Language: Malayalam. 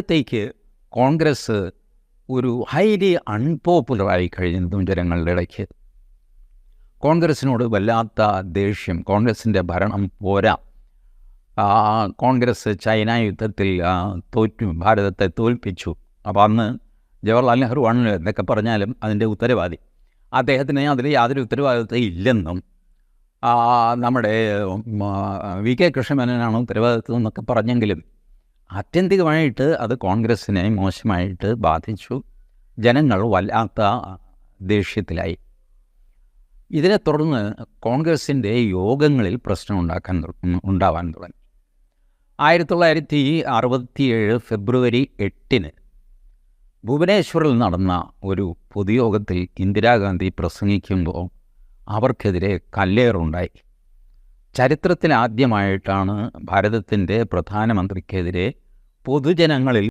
ത്തേക്ക് കോൺഗ്രസ് ഒരു ഹൈലി അൺപോപ്പുലറായി കഴിഞ്ഞു ജനങ്ങളുടെ ഇടയ്ക്ക്. കോൺഗ്രസിനോട് വല്ലാത്ത ദേഷ്യം കോൺഗ്രസിന്റെ ഭരണം പോരാ. കോൺഗ്രസ് ചൈന യുദ്ധത്തിൽ തോറ്റു ഭാരതത്തെ തോൽപ്പിച്ചു. അപ്പോൾ അന്ന് ജവഹർലാൽ നെഹ്റു ആണ് എന്നൊക്കെ പറഞ്ഞാലും അതിന്റെ ഉത്തരവാദി. അദ്ദേഹത്തിന് അതിൽ യാതൊരു ഉത്തരവാദിത്വം ഇല്ലെന്നും നമ്മുടെ വി കെ കൃഷ്ണമേനോനാണ് ഉത്തരവാദിത്വം എന്നൊക്കെ പറഞ്ഞെങ്കിലും ആത്യന്തികമായിട്ട് അത് കോൺഗ്രസ്സിനെ മോശമായിട്ട് ബാധിച്ചു. ജനങ്ങൾ വല്ലാത്ത ദേഷ്യത്തിലായി. ഇതിനെ തുടർന്ന് കോൺഗ്രസിന്റെ യോഗങ്ങളിൽ പ്രശ്നം ഉണ്ടാക്കാൻ ഉണ്ടാവാൻ തുടങ്ങി. ആയിരത്തി തൊള്ളായിരത്തി അറുപത്തിയേഴ് ഫെബ്രുവരി എട്ടിന് ഭുവനേശ്വറിൽ നടന്ന ഒരു പൊതുയോഗത്തിൽ ഇന്ദിരാഗാന്ധി പ്രസംഗിക്കുമ്പോൾ അവർക്കെതിരെ കല്ലേറുണ്ടായി. ചരിത്രത്തിലാദ്യമായിട്ടാണ് ഭാരതത്തിന്റെ പ്രധാനമന്ത്രിക്കെതിരെ പൊതുജനങ്ങളിൽ